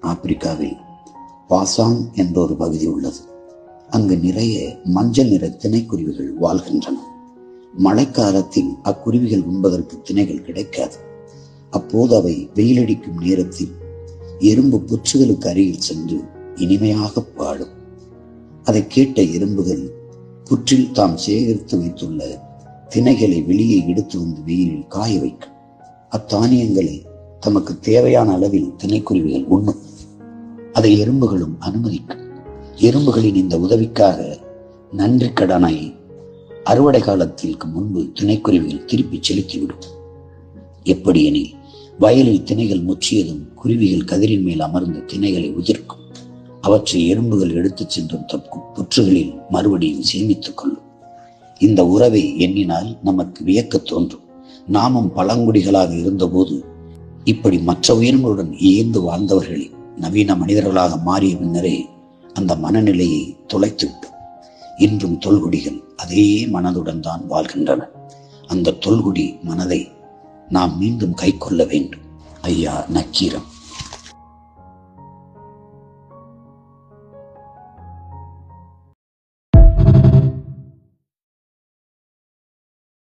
ஆப்பிரிக்காவில் பாசாங் என்ற ஒரு பகுதி உள்ளது. அங்கு நிறைய மஞ்சள் நிற திணைக்குருவிகள் வாழ்கின்றன. மழைக்காலத்தில் அக்குருவிகள் உண்பதற்கு திணைகள் கிடைக்காது. அப்போது அவை வெயிலடிக்கும் நேரத்தில் எறும்பு புற்றுகளுக்கு அருகில் சென்று இனிமையாக பாடும் அதை கேட்ட எறும்புகள் புற்றில் தாம் சேகரித்து வைத்துள்ள திணைகளை வெளியே எடுத்து வந்து வெயிலில் காய வைக்கும். அத்தானியங்களை தமக்கு தேவையான அளவில் திணைக்குருவிகள் உண்ணும். அதை எறும்புகளும் அனுமதிக்கும் எறும்புகளின் இந்த உதவிக்காக நன்றி கடனை அறுவடை காலத்திற்கு முன்பு திணைக்குருவிகள் திருப்பி செலுத்திவிடும். எப்படியெனில் வயலில் திணைகள் முற்றியதும் குருவிகள் கதிரின் மேல் அமர்ந்த திணைகளை உதிர்க்கும். அவற்றை எறும்புகள் எடுத்துச் சென்றும் தப்பு புற்றுகளில் மறுபடியும் சேமித்துக் கொள்ளும். இந்த உறவை எண்ணினால் நமக்கு வியக்க தோன்றும். நாமும் பழங்குடிகளாக இருந்தபோது இப்படி மற்ற உயிர்களுடன் இயந்து வாழ்ந்தவர்களே நவீன மனிதர்களாக மாறிய பின்னரே அந்த மனநிலையை தொலைத்துவிட்டோம் இன்றும் தொல்குடிகள் அதே மனதுடன் தான் வாழ்கின்றன. அந்த தொல்குடி மனதை நாம் மீண்டும் கைக்கொள்ள வேண்டும். ஐயா நக்கீரம்